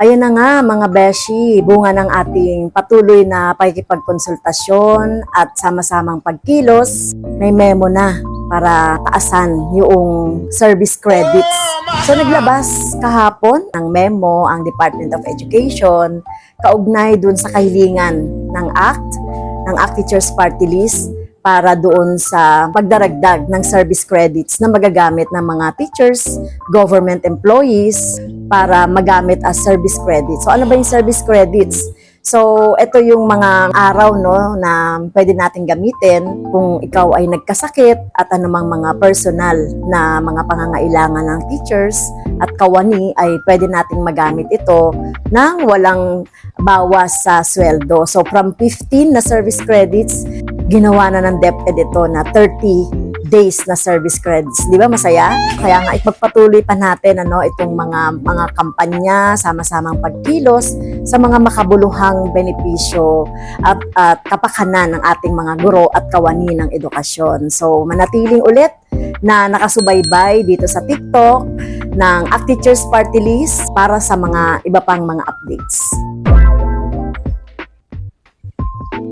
Ayan na nga mga beshi, bunga ng ating patuloy na pakikipagkonsultasyon at sama-samang pagkilos, may memo na para taasan yung service credits. So naglabas kahapon ng memo ang Department of Education kaugnay dun sa kahilingan ng ACT, ng ACT Teachers Party List para doon sa pagdaragdag ng service credits na magagamit ng mga teachers, government employees para magamit as service credits. So ano ba yung service credits? So ito yung mga araw no na pwede natin gamitin kung ikaw ay nagkasakit at anumang mga personal na mga pangangailangan ng teachers at kawani ay pwede nating magamit ito nang walang bawas sa sweldo. So from 15 na service credits, ginawa na ng DepEd ito na 30 days na service credits. Di ba masaya? Kaya nga ipagpatuloy pa natin ano itong mga mga kampanya, sama-samang pagkilos sa mga makabuluhang benepisyo at, at kapakanan ng ating mga guro at kawani ng edukasyon. So manatiling ulit na nakasubaybay dito sa TikTok ng Act Teachers Party List para sa mga iba pang mga updates.